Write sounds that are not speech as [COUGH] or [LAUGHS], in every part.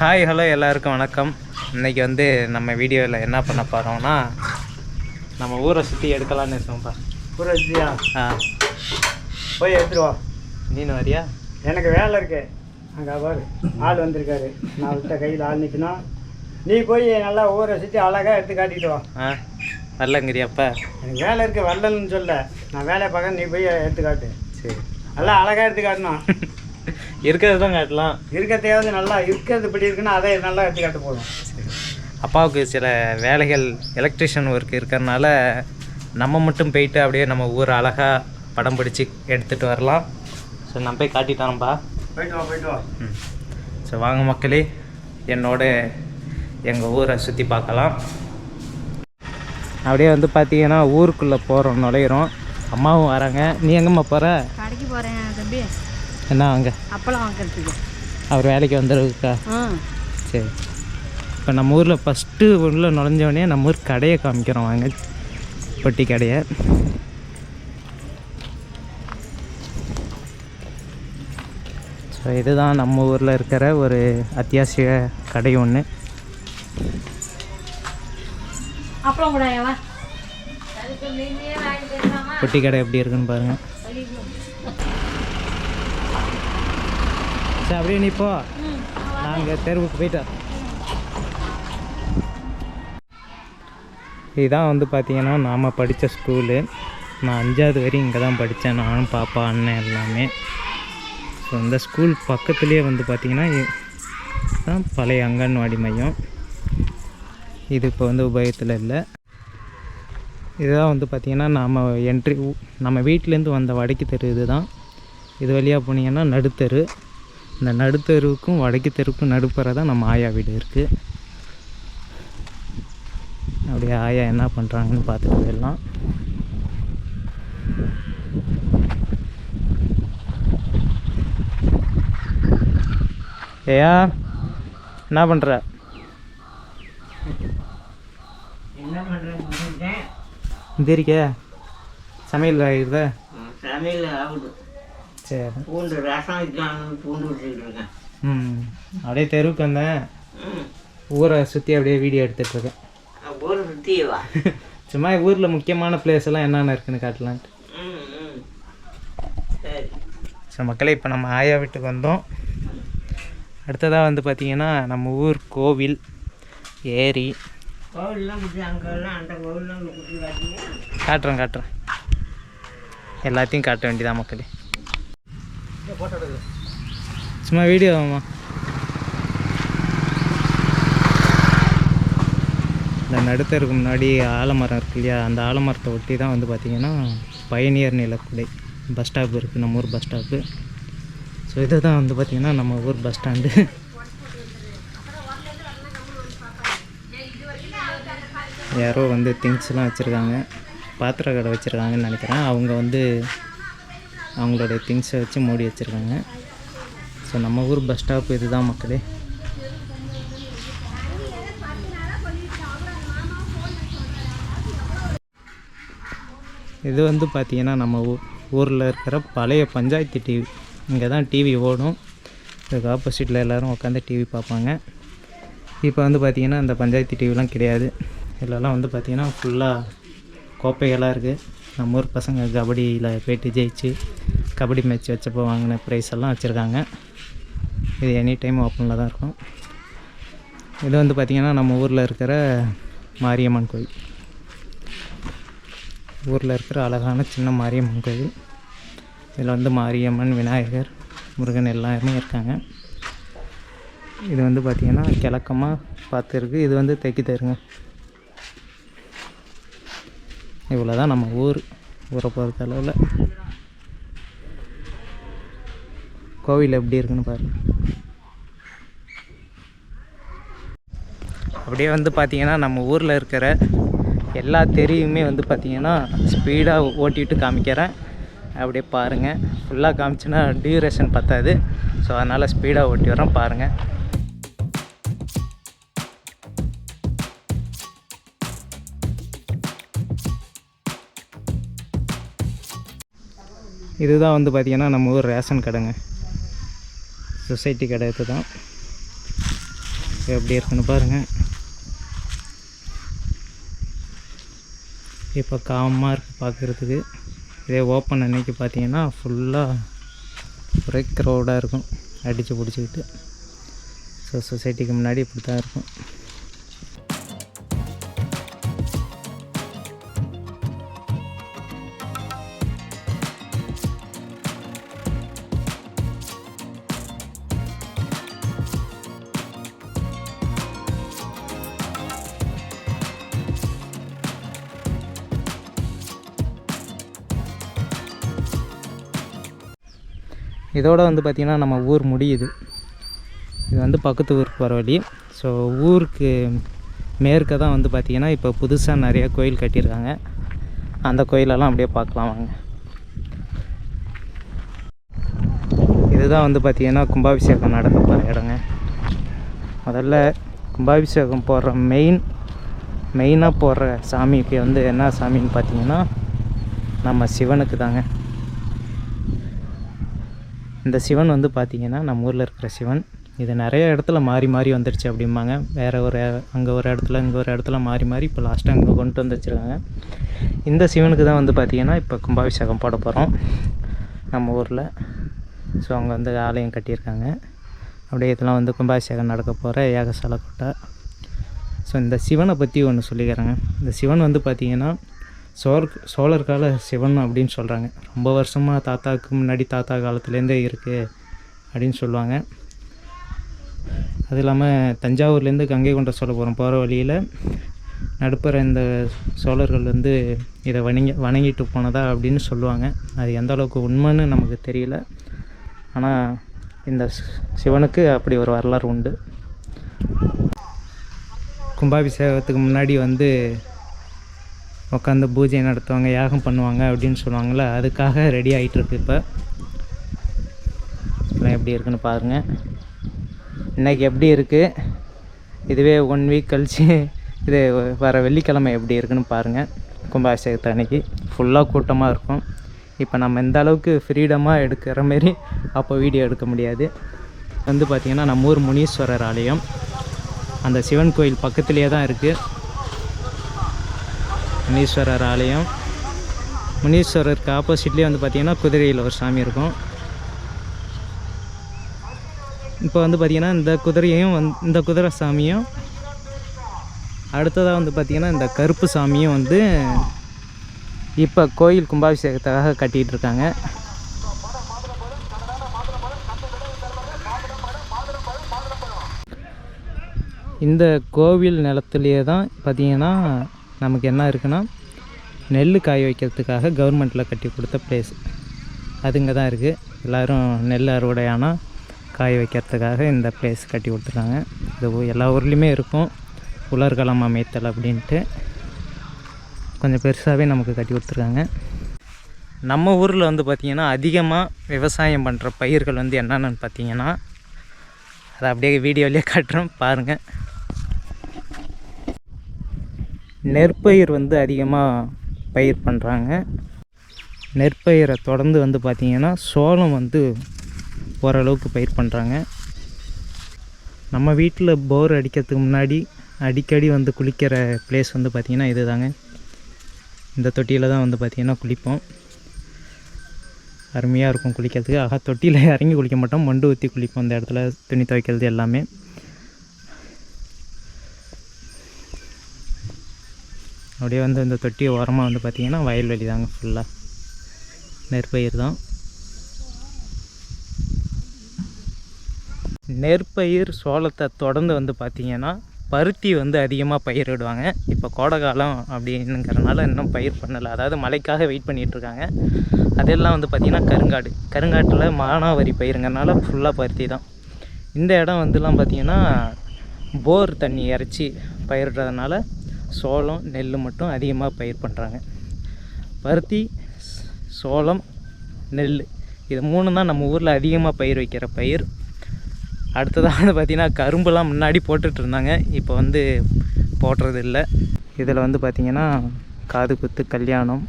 Hi hello எல்லாருக்கும் வணக்கம். இன்னைக்கு வந்து நம்ம வீடியோவில் என்ன பண்ண போகிறோம்னா நம்ம ஊரை சுற்றி எடுக்கலாம்னு இருக்கோம்ப்பா புரட்சியா ஆ. போய் எடுத்துட்டு வா. நீனு வரியா? எனக்கு வேலை இருக்கு. அங்கே பாரு ஆள் வந்திருக்காரு. நான் விட்ட கையில் ஆள் நிற்கணும் நீ போய் நல்லா ஊரை சுற்றி அழகாக எடுத்து காட்டிட்டு வா. ஆ. வரலங்கிறியாப்பா எனக்கு வேலை இருக்கு வரலன்னு சொல்ல. நான் வேலையை பார்க்க நீ போய் எடுத்து காட்டு. சரி. நல்லா அழகாக எடுத்து காட்டணும். [LAUGHS] இருக்கிறது தான் காட்டலாம். இருக்கிறதையாவது நல்லா இருக்கிறது இப்படி இருக்குன்னா அதை நல்லா எடுத்து காட்ட போதும். அப்பாவுக்கு சில வேலைகள் எலக்ட்ரிஷியன் ஒர்க் இருக்கிறனால நம்ம மட்டும் போயிட்டு அப்படியே நம்ம ஊர் அழகாக படம் பிடிச்சி எடுத்துகிட்டு வரலாம். ஸோ நான் போய் காட்டிட்டானப்பா. போயிட்டு வா போயிட்டு வா. ம். ஸோ வாங்க மக்களே என்னோட எங்கள் ஊரை சுற்றி பார்க்கலாம். அப்படியே வந்து பார்த்தீங்கன்னா ஊருக்குள்ளே போகிறோம் நுழையிறோம். அம்மாவும் வராங்க. நீ எங்கம்மா போகிற கடைக்கு போகிறேன் தம்பி. என்ன அங்கே அப்பளம் வாங்குறதுக்கு. அவர் வேலைக்கு வந்துருக்கா சரி. இப்போ நம்ம ஊரில் ஃபஸ்ட்டு உள்ள நுழைஞ்சோடனே நம்ம ஊர் கடையை காமிக்கிறோம் வாங்க. பொட்டி கடையை. ஸோ இதுதான் நம்ம ஊரில் இருக்கிற ஒரு அத்தியாவசிய கடை ஒன்று பொட்டி கடை எப்படி இருக்குன்னு பாருங்க. சரி அப்படியே நீ போ. நாங்கள் தெருவுக்கு போயிட்டோம் இதுதான் வந்து பார்த்தீங்கன்னா நாம் படித்த ஸ்கூலு. நான் அஞ்சாவது வரையும் இங்கே தான் படித்தேன் நானும் பாப்பா அண்ணன் எல்லாமே. ஸோ இந்த ஸ்கூல் பக்கத்துலேயே வந்து பார்த்திங்கன்னா தான் பழைய அங்கன்வாடி மையம். இது இப்போ வந்து உபயோகத்தில் இல்லை. இதுதான் வந்து பார்த்திங்கன்னா நாம் என்ட்ரி நம்ம வீட்டிலேருந்து வந்த வடக்கு தெரு இதுதான். இது வழியாக போனீங்கன்னா நடுத்தெரு. இந்த நடுத்தெருவுக்கும் வடக்கு தெருவுக்கும் நடுப்புற தான் நம்ம ஆயா வீடு இருக்குது அப்படியே ஆயா என்ன பண்ணுறாங்கன்னு பார்த்துட்டு போயிடலாம். ஏயா என்ன பண்ணுற எந்திரிக்க. சமையல் ஆகிடுதா சமையல் ஆகுது சரி பூண்டு ரசம் வைக்கலாம்னு பூண்டு விட்டுட்டு இருக்கேன். ம் அப்படியே தெருவுக்கு வந்தேன். ஊரை சுற்றி அப்படியே வீடியோ எடுத்துகிட்ருக்கேன் ஊரை சுற்றி வா. [LAUGHS] சும்மா ஊரில் முக்கியமான பிளேஸ் எல்லாம் என்னென்ன இருக்குன்னு காட்டலான்ட்டு. ம் ம். சரி. ஸோ மக்களே இப்போ நம்ம ஆயா வீட்டுக்கு வந்தோம். அடுத்ததாக வந்து பார்த்திங்கன்னா நம்ம ஊர் கோவில் ஏரி. காட்டுறேன் காட்டுறேன். எல்லாத்தையும் காட்ட வேண்டியதான் மக்களே. சும்மா வீடியோ ஆமாம் இந்த நடுத்தருக்கு முன்னாடி ஆலமரம் இருக்கு இல்லையா அந்த ஆலமரத்தை ஒட்டி தான் வந்து பார்த்திங்கன்னா பயணியர் நிலக்குடை பஸ் ஸ்டாப் இருக்குது நம்ம ஊர் பஸ் ஸ்டாப்பு ஸோ இதுதான் வந்து பார்த்திங்கன்னா நம்ம ஊர் பஸ் ஸ்டாண்டு யாரோ வந்து திங்ஸ்லாம் வச்சுருக்காங்க பாத்திர கடை வச்சுருக்காங்கன்னு நினைக்கிறேன். அவங்க வந்து அவங்களுடைய திங்ஸை வச்சு மூடி வச்சுருக்காங்க. ஸோ நம்ம ஊர் பஸ் ஸ்டாப் இதுதான் மக்களே. இது வந்து பார்த்திங்கன்னா நம்ம ஊ ஊரில் இருக்கிற பழைய பஞ்சாயத்து டிவி இங்கே தான் டிவி ஓடும். இதுக்கு ஆப்போசிட்டில் எல்லோரும் உட்காந்து டிவி பார்ப்பாங்க. இப்போ வந்து பார்த்திங்கன்னா அந்த பஞ்சாயத்து டிவிலாம் கிடையாது. இதெல்லாம் வந்து பார்த்திங்கன்னா ஃபுல்லாக கோப்பைகளாக இருக்குது நம்ம ஊர் பசங்க கபடியில் போயிட்டு ஜெயிச்சு கபடி மேட்ச் வச்சப்போ வாங்கின ப்ரைஸ் எல்லாம் வச்சுருக்காங்க. இது எனி டைம் ஓப்பனில் தான் இருக்கும். இது வந்து பார்த்திங்கன்னா நம்ம ஊரில் இருக்கிற மாரியம்மன் கோயில். ஊரில் இருக்கிற அழகான சின்ன மாரியம்மன் கோயில். இதில் வந்து மாரியம்மன் விநாயகர் முருகன் எல்லாருமே இருக்காங்க. இது வந்து பார்த்திங்கன்னா கிழக்கமாக பார்த்துருக்கு. இது வந்து தைக்கி தருங்க இவ்வளோ தான் நம்ம ஊர் ஊரை பொறுத்த அளவில் கோவில் எப்படி இருக்குன்னு பாருங்கள் அப்படியே வந்து பார்த்திங்கன்னா நம்ம ஊரில் இருக்கிற எல்லா தெரியுமே வந்து பார்த்திங்கன்னா ஸ்பீடாக ஓட்டிட்டு காமிக்கிறேன். அப்படியே பாருங்கள் ஃபுல்லாக காமிச்சுன்னா டியூரேஷன் பற்றாது ஸோ அதனால் ஸ்பீடாக ஓட்டி வரோம் பாருங்கள் இதுதான் வந்து பார்த்திங்கன்னா நம்ம ஊர் ரேஷன் கடைங்க. சொசைட்டி கடை இதுதான். எப்படி இருக்குன்னு பாருங்கள் இப்போ காமமாக இருக்குது பார்க்குறதுக்கு இதே ஓப்பன் அன்னைக்கு பார்த்தீங்கன்னா ஃபுல்லாக ஒரே க்ரௌடாக இருக்கும். அடித்து பிடிச்சிக்கிட்டு. ஸோ சொசைட்டிக்கு முன்னாடி இப்படி தான் இருக்கும். இதோடு வந்து பார்த்திங்கன்னா நம்ம ஊர் முடியுது. இது வந்து பக்கத்து ஊருக்கு போகிற வழி. ஸோ ஊருக்கு மேற்க தான் வந்து பார்த்திங்கன்னா இப்போ புதுசாக நிறையா கோயில் கட்டியிருக்காங்க. அந்த கோயிலெல்லாம் அப்படியே பார்க்கலாம் வாங்க. இதுதான் வந்து பார்த்திங்கன்னா கும்பாபிஷேகம் நடக்க போகிற இடங்க. முதல்ல கும்பாபிஷேகம் போடுற மெயின் மெயினாக போடுற சாமிக்கு வந்து என்ன சாமின்னு பார்த்தீங்கன்னா நம்ம சிவனுக்கு தாங்க. இந்த சிவன் வந்து பார்த்திங்கன்னா நம்ம ஊரில் இருக்கிற சிவன். இது நிறைய இடத்துல மாறி மாறி வந்துடுச்சு அப்படிம்பாங்க. வேறு ஒரு அங்கே ஒரு இடத்துல இங்கே ஒரு இடத்துல மாறி மாறி இப்போ லாஸ்ட்டாக இங்கே கொண்டு வந்து வச்சுருக்காங்க இந்த சிவனுக்கு தான் வந்து பார்த்திங்கன்னா இப்போ கும்பாபிஷேகம் போட போகிறோம் நம்ம ஊரில். ஸோ அங்கே வந்து ஆலயம் கட்டியிருக்காங்க. அப்படியே இதெல்லாம் வந்து கும்பாபிஷேகம் நடக்க போகிற ஏகசால கோட்டை. ஸோ இந்த சிவனை பற்றி ஒன்று சொல்லிக்கிறேங்க. இந்த சிவன் வந்து பார்த்திங்கன்னா சோழர் சோழர் கால சிவன் அப்படின்னு சொல்கிறாங்க ரொம்ப வருஷமாக தாத்தாவுக்கு முன்னாடி தாத்தா காலத்துலேருந்தே இருக்குது அப்படின்னு சொல்லுவாங்க. அது இல்லாமல் தஞ்சாவூர்லேருந்து கங்கை கொண்ட சோழபுரம் போகிற வழியில் நடுப்புற இந்த சோழர்கள் வந்து இதை வணங்கி வணங்கிட்டு போனதா அப்படின்னு சொல்லுவாங்க. அது எந்த அளவுக்கு உண்மைன்னு நமக்கு தெரியல. ஆனால் இந்த சிவனுக்கு அப்படி ஒரு வரலாறு உண்டு. கும்பாபிஷேகத்துக்கு முன்னாடி வந்து உட்காந்து பூஜை நடத்துவாங்க யாகம் பண்ணுவாங்க அப்படின்னு சொல்லுவாங்கள்ல அதுக்காக ரெடி ஆகிட்டுருக்கு இப்போ. எல்லாம் எப்படி இருக்குன்னு பாருங்கள் இன்றைக்கி எப்படி இருக்குது இதுவே ஒன் வீக் கழிச்சு இது வர வெள்ளிக்கிழமை எப்படி இருக்குன்னு பாருங்கள் கும்பாபிஷேகத்து அன்னைக்கு ஃபுல்லாக கூட்டமாக இருக்கும். இப்போ நம்ம எந்த அளவுக்கு ஃப்ரீடமாக எடுக்கிற மாரி அப்போ வீடியோ எடுக்க முடியாது. வந்து பார்த்திங்கன்னா நம்ம ஊர் முனீஸ்வரர் ஆலயம். அந்த சிவன் கோயில் பக்கத்துலேயே தான் இருக்குது முனீஸ்வரர் ஆலயம் முனீஸ்வரருக்கு ஆப்போசிட்லேயே வந்து பார்த்திங்கன்னா குதிரையில் ஒரு சாமி இருக்கும். இப்போ வந்து பார்த்திங்கன்னா இந்த குதிரையும் வந் இந்த குதிரை சாமியும் அடுத்ததாக வந்து பார்த்திங்கன்னா இந்த கருப்பு சாமியும் வந்து இப்போ கோயில் கும்பாபிஷேகத்துக்காக கட்டிகிட்டு இருக்காங்க. இந்த கோவில் நிலத்துலேயே தான் பார்த்திங்கன்னா நமக்கு என்ன இருக்குன்னா நெல் காய வைக்கிறதுக்காக கவர்மெண்ட்டில் கட்டி கொடுத்த பிளேஸ் அதுங்க தான் இருக்குது எல்லோரும் நெல் அறுவடை ஆனால் காய வைக்கிறதுக்காக இந்த பிளேஸ் கட்டி கொடுத்துருக்காங்க. இது எல்லா ஊர்லேயுமே இருக்கும். உலர்களம் அமைத்தல் அப்படின்ட்டு கொஞ்சம் பெருசாகவே நமக்கு கட்டி கொடுத்துருக்காங்க. நம்ம ஊரில் வந்து பார்த்திங்கன்னா அதிகமாக விவசாயம் பண்ணுற பயிர்கள் வந்து என்னென்னு பார்த்தீங்கன்னா அதை அப்படியே வீடியோலேயே காட்டுறோம். பாருங்கள் நெற்பயிர் வந்து அதிகமாக பயிர் பண்ணுறாங்க நெற்பயிரை தொடர்ந்து வந்து பார்த்திங்கன்னா சோளம் வந்து ஓரளவுக்கு பயிர் பண்ணுறாங்க நம்ம வீட்டில் போர் அடிக்கிறதுக்கு முன்னாடி அடிக்கடி வந்து குளிக்கிற பிளேஸ் வந்து பார்த்திங்கன்னா இது தாங்க இந்த தொட்டியில் தான் வந்து பார்த்திங்கன்னா குளிப்போம். அருமையாக இருக்கும் குளிக்கிறதுக்கு. ஆக தொட்டியில் இறங்கி குளிக்க மாட்டோம். மண்டு ஊற்றி குளிப்போம். இந்த இடத்துல துணி துவைக்கிறது எல்லாமே. அப்படியே வந்து இந்த தொட்டி ஓரமாக வந்து பார்த்திங்கன்னா வயல்வெளி தாங்க ஃபுல்லாக நெற்பயிர் தான். நெற்பயிர் சோளத்தை தொடர்ந்து வந்து பார்த்திங்கன்னா பருத்தி வந்து அதிகமாக பயிரிடுவாங்க இப்போ கோடை காலம் அப்படிங்கிறனால இன்னும் பயிர் பண்ணலை. அதாவது மழைக்காக வெயிட் பண்ணிகிட்ருக்காங்க அதெல்லாம் வந்து பார்த்திங்கன்னா கருங்காடு. கருங்காட்டில் மானாவாரி பயிருங்கிறனால ஃபுல்லாக பருத்தி தான். இந்த இடம் வந்துலாம் பார்த்திங்கன்னா போர் தண்ணி இறச்சி பயிரிடுறதுனால சோளம் நெல் மட்டும் அதிகமாக பயிர் பண்ணுறாங்க பருத்தி சோளம் நெல் இது மூணு தான் நம்ம ஊரில் அதிகமாக பயிர் வைக்கிற பயிர். அடுத்ததாக வந்து பார்த்திங்கன்னா கரும்புலாம் முன்னாடி போட்டுட்டு இருந்தாங்க. இப்போ வந்து போடுறது இல்லை இதில் வந்து பார்த்திங்கன்னா காது குத்து கல்யாணம்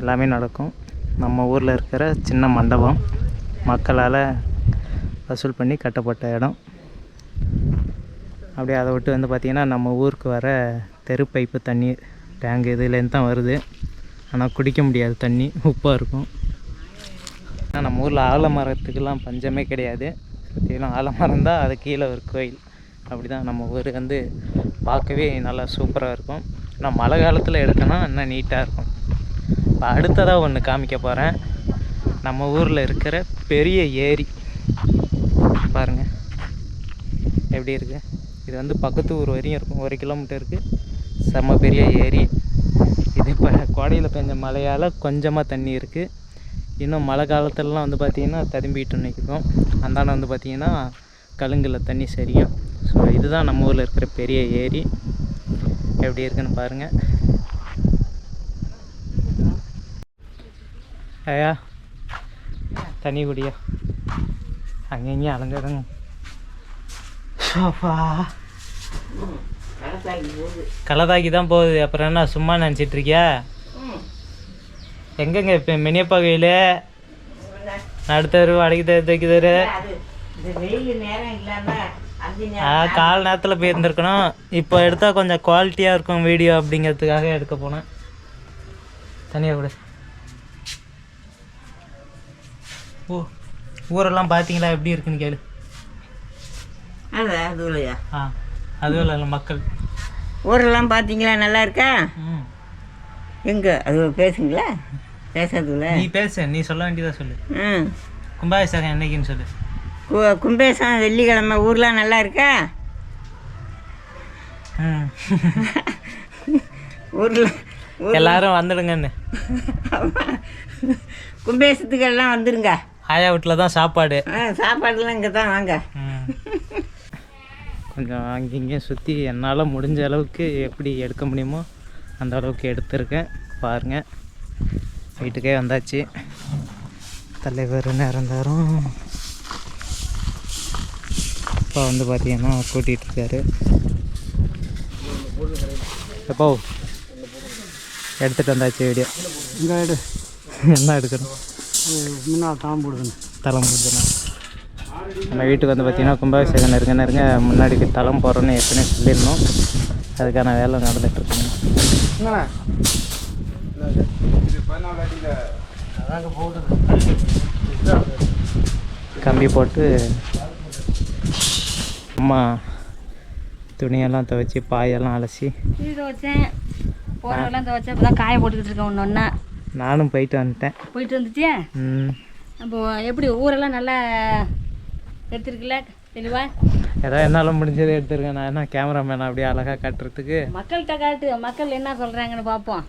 எல்லாமே நடக்கும். நம்ம ஊரில் இருக்கிற சின்ன மண்டபம். மக்களால் வசூல் பண்ணி கட்டப்பட்ட இடம். அப்படியே அதை விட்டு வந்து பார்த்திங்கன்னா நம்ம ஊருக்கு வர தெரு பைப்பு தண்ணி டேங்க் இதுலேருந்து தான் வருது. ஆனால் குடிக்க முடியாது தண்ணி உப்பாக இருக்கும். ஆனால் நம்ம ஊரில் ஆலமரத்துக்கெல்லாம் பஞ்சமே கிடையாது. சுற்றிலும் ஆலமரம் தான் அது கீழே ஒரு கோயில். அப்படி தான் நம்ம ஊர் வந்து பார்க்கவே நல்லா சூப்பராக இருக்கும். ஆனால் மழை காலத்தில் எடுக்கணும் இன்னும் நீட்டாக இருக்கும். இப்போ அடுத்ததாக ஒன்று காமிக்க போகிறேன் நம்ம ஊரில் இருக்கிற பெரிய ஏரி. பாருங்கள் எப்படி இருக்குது இது வந்து பக்கத்து ஊர் வரையும் இருக்கும். ஒரு கிலோமீட்டருக்கு செம்ம பெரிய ஏரி. இது இப்போ கோடையில் பெஞ்ச மழையால் கொஞ்சமாக தண்ணி இருக்குது இன்னும் மழை காலத்துலலாம் வந்து பார்த்திங்கன்னா ததும்பிட்டு நிற்கும் அந்தாண்ட வந்து பார்த்திங்கன்னா கழுங்கில் தண்ணி சரியும். ஸோ இதுதான் நம்ம ஊரில் இருக்கிற பெரிய ஏரி. எப்படி இருக்குன்னு பாருங்கள் ஐயா தண்ணி குடியா? அங்கங்கேயும் அலங்கடங்க சோஃபா களதாக்கி தான் போகுது. அப்புறம் என்ன சும்மா நினச்சிட்டு இருக்கியா எங்கெங்க இப்போ மினியப்பா கோயில்? நடுத்தரு அடைக்கு தரு தைக்கு தரு ஆ கால் நேரத்தில் போயிருந்துருக்கணும். இப்போ எடுத்தால் கொஞ்சம் குவாலிட்டியாக இருக்கும் வீடியோ அப்படிங்கிறதுக்காக எடுக்க போனேன். தனியாக கூட ஓ ஊரெல்லாம் பார்த்தீங்களா? எப்படி இருக்குன்னு கேளு. அது அது இல்லையா? ஆ. அதுவும் இல்லை மக்கள்? ஊரெல்லாம் பார்த்தீங்களா நல்லா இருக்கா? எங்கே? அது பேசுங்களா? பேசுறதுல நீ பேசு நீ சொல்ல வேண்டியதா சொல்லு. ம் கும்பாபிஷேகம் என்னைக்குன்னு சொல்லு. கு- கும்பேசம் வெள்ளிக்கிழமை. ஊர்லாம் நல்லா இருக்கா? [LAUGHS] ஊரில் எல்லாரும் வந்துடுங்கன்னு. கும்பேசத்துக்கெல்லாம் வந்துருங்க. ஆயா வீட்டில் தான் சாப்பாடு. ஆ சாப்பாடுலாம் இங்கே தான் வாங்க. கொஞ்சம் அங்கேயும் சுற்றி என்னால் முடிஞ்ச அளவுக்கு எப்படி எடுக்க முடியுமோ அந்த அளவுக்கு எடுத்திருக்கேன். பாருங்கள் வீட்டுக்கே வந்தாச்சு. தலைவர் நேரம் தரும் அப்பா வந்து பார்த்தீங்கன்னா கூட்டிகிட்டு இருக்காரு. எப்போ? எடுத்துகிட்டு வந்தாச்சு வீடியோ இங்கே எடு. என்ன எடுக்கணும்? முன்னால் தான் போடுதுன்னு தளம் போடுதுண்ணா நம்ம வீட்டுக்கு வந்து பார்த்தீங்கன்னா கும்பாபிஷேகம் நெருங்க நெருங்க முன்னாடிக்கு தளம் போடுறோன்னு ஏற்கனவே சொல்லியிருந்தோம். அதுக்கான வேலை நடந்துட்டு இருக்குங்க கம்பி போட்டு அம்மா துணியெல்லாம் துவைச்சி பாயெல்லாம் அலசி. துவைச்சேன். போகிறவெல்லாம் துவைச்சேன் இப்போ தான் காய போட்டுக்கிட்டு இருக்கேன் ஒன்று ஒன்றா நானும் போயிட்டு வந்துட்டேன். போயிட்டு வந்துட்டியா? ம். அப்போ எப்படி ஊரெல்லாம் நல்லா எடுத்துருக்குல்ல தெளிவா ஏதோ என்னால் முடிஞ்சதை எடுத்துருக்கேன் நான் என்ன கேமராமேன் அப்படியே அழகாக காட்டுறதுக்கு? மக்கள்கிட்ட காட்டு. மக்கள் என்ன சொல்கிறாங்கன்னு பார்ப்போம்.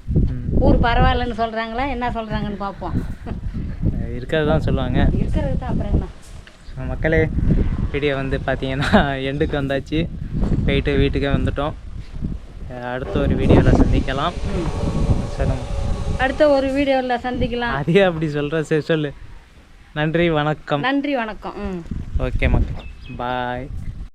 ஊர் பரவாயில்லன்னு சொல்கிறாங்களா என்ன சொல்கிறாங்கன்னு பார்ப்போம் இருக்கிறது தான் சொல்லுவாங்க. இருக்கிறது தான் அப்புறம் என்ன? மக்களே வீடியோ வந்து பார்த்தீங்கன்னா [LAUGHS] எண்டுக்கு வந்தாச்சு. போயிட்டு வீட்டுக்கே வந்துட்டோம். அடுத்த ஒரு வீடியோவில் சந்திக்கலாம். சொல்லுங்க. அடுத்த ஒரு வீடியோவில் சந்திக்கலாம். அதே அப்படி சொல்கிற சரி சொல்லு. நன்றி வணக்கம். நன்றி வணக்கம். ம். ஓகே மக்கள் பாய்